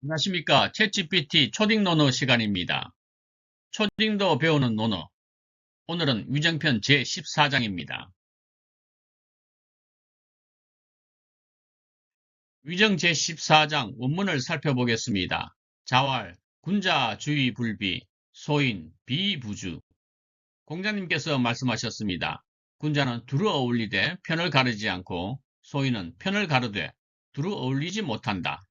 안녕하십니까. 챗GPT 초딩 논어 시간입니다. 초딩도 배우는 논어. 오늘은 위정편 제14장입니다. 위정 제14장 원문을 살펴보겠습니다. 자왈, 군자, 주의, 불비, 소인, 비부주. 공자님께서 말씀하셨습니다. 군자는 두루 어울리되 편을 가르지 않고 소인은 편을 가르되 두루 어울리지 못한다.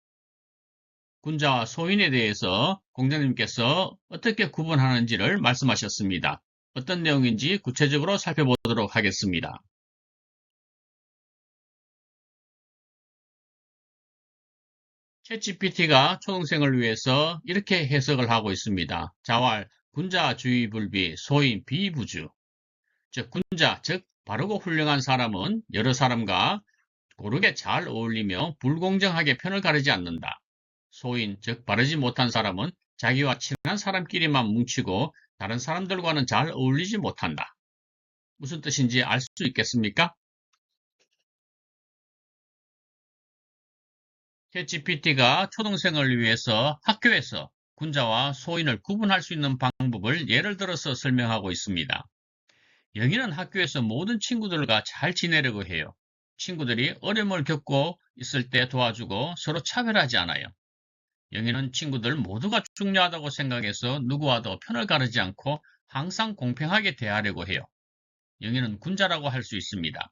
군자와 소인에 대해서 공자님께서 어떻게 구분하는지를 말씀하셨습니다. 어떤 내용인지 구체적으로 살펴보도록 하겠습니다. 챗GPT가 초등생을 위해서 이렇게 해석을 하고 있습니다. 자왈, 군자, 주의, 불비, 소인, 비부주. 즉, 군자, 즉, 바르고 훌륭한 사람은 여러 사람과 고르게 잘 어울리며 불공정하게 편을 가르지 않는다. 소인, 즉 바르지 못한 사람은 자기와 친한 사람끼리만 뭉치고 다른 사람들과는 잘 어울리지 못한다. 무슨 뜻인지 알 수 있겠습니까? 챗GPT가 초등생을 위해서 학교에서 군자와 소인을 구분할 수 있는 방법을 예를 들어서 설명하고 있습니다. 영희는 학교에서 모든 친구들과 잘 지내려고 해요. 친구들이 어려움을 겪고 있을 때 도와주고 서로 차별하지 않아요. 영희는 친구들 모두가 중요하다고 생각해서 누구와도 편을 가르지 않고 항상 공평하게 대하려고 해요. 영희는 군자라고 할 수 있습니다.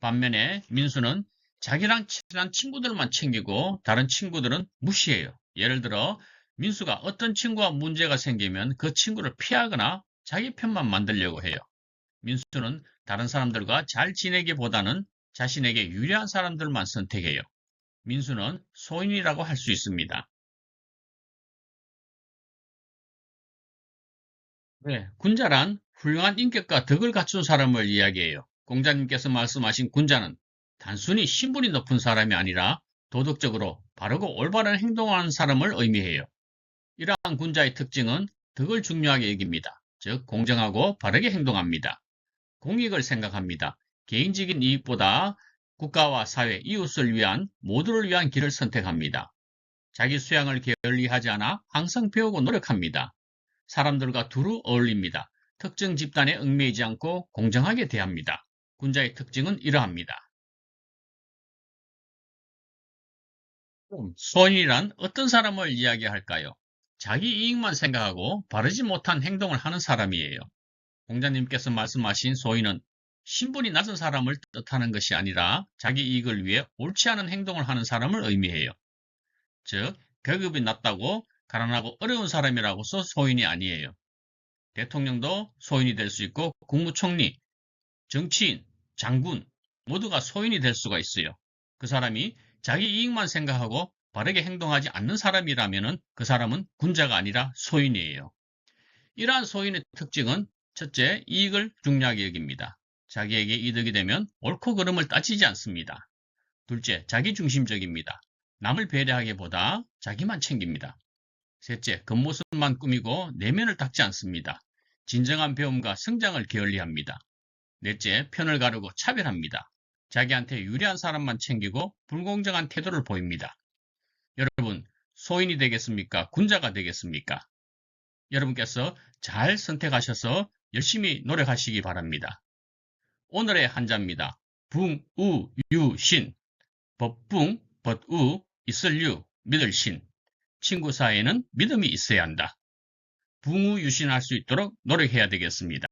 반면에 민수는 자기랑 친한 친구들만 챙기고 다른 친구들은 무시해요. 예를 들어 민수가 어떤 친구와 문제가 생기면 그 친구를 피하거나 자기 편만 만들려고 해요. 민수는 다른 사람들과 잘 지내기보다는 자신에게 유리한 사람들만 선택해요. 민수는 소인이라고 할 수 있습니다. 네, 군자란 훌륭한 인격과 덕을 갖춘 사람을 이야기해요. 공자님께서 말씀하신 군자는 단순히 신분이 높은 사람이 아니라 도덕적으로 바르고 올바른 행동하는 사람을 의미해요. 이러한 군자의 특징은 덕을 중요하게 여깁니다. 즉 공정하고 바르게 행동합니다. 공익을 생각합니다. 개인적인 이익보다 국가와 사회, 이웃을 위한 모두를 위한 길을 선택합니다. 자기 수양을 게을리하지 않아 항상 배우고 노력합니다. 사람들과 두루 어울립니다. 특정 집단에 얽매이지 않고 공정하게 대합니다. 군자의 특징은 이러합니다. 소인이란 어떤 사람을 이야기할까요? 자기 이익만 생각하고 바르지 못한 행동을 하는 사람이에요. 공자님께서 말씀하신 소인은 신분이 낮은 사람을 뜻하는 것이 아니라 자기 이익을 위해 옳지 않은 행동을 하는 사람을 의미해요. 즉, 계급이 낮다고 가난하고 어려운 사람이라고서 소인이 아니에요. 대통령도 소인이 될 수 있고 국무총리, 정치인, 장군 모두가 소인이 될 수가 있어요. 그 사람이 자기 이익만 생각하고 바르게 행동하지 않는 사람이라면 그 사람은 군자가 아니라 소인이에요. 이러한 소인의 특징은 첫째, 이익을 중요하게 여깁니다. 자기에게 이득이 되면 옳고 그름을 따지지 않습니다. 둘째, 자기중심적입니다. 남을 배려하기보다 자기만 챙깁니다. 셋째, 겉모습만 꾸미고 내면을 닦지 않습니다. 진정한 배움과 성장을 게을리합니다. 넷째, 편을 가르고 차별합니다. 자기한테 유리한 사람만 챙기고 불공정한 태도를 보입니다. 여러분, 소인이 되겠습니까? 군자가 되겠습니까? 여러분께서 잘 선택하셔서 열심히 노력하시기 바랍니다. 오늘의 한자입니다. 붕, 우, 유, 신. 법붕, 벗우, 있을 유, 믿을 신. 친구 사이에는 믿음이 있어야 한다. 붕우 유신할 수 있도록 노력해야 되겠습니다.